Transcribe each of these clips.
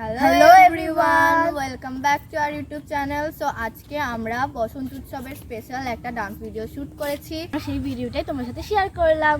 Hello everyone welcome back to our YouTube channel so আজকে আমরা বসন্ত উৎসবের স্পেশাল একটা ডান্স ভিডিও শ্যুট করেছি। সেই ভিডিওটাই তোমার সাথে শেয়ার করলাম।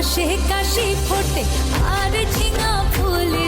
কাশে কাশি ফোটে আর ঝিঙা ফুলে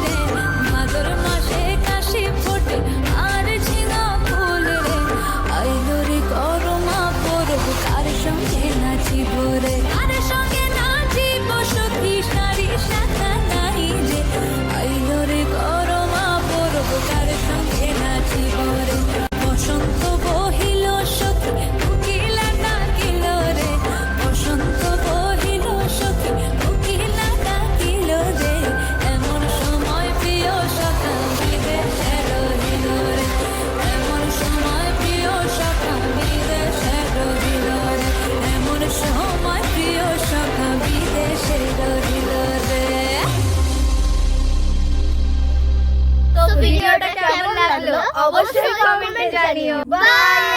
ভিডিওটা কেমন লাগলো অবশ্যই কমেন্টে জানিও বাই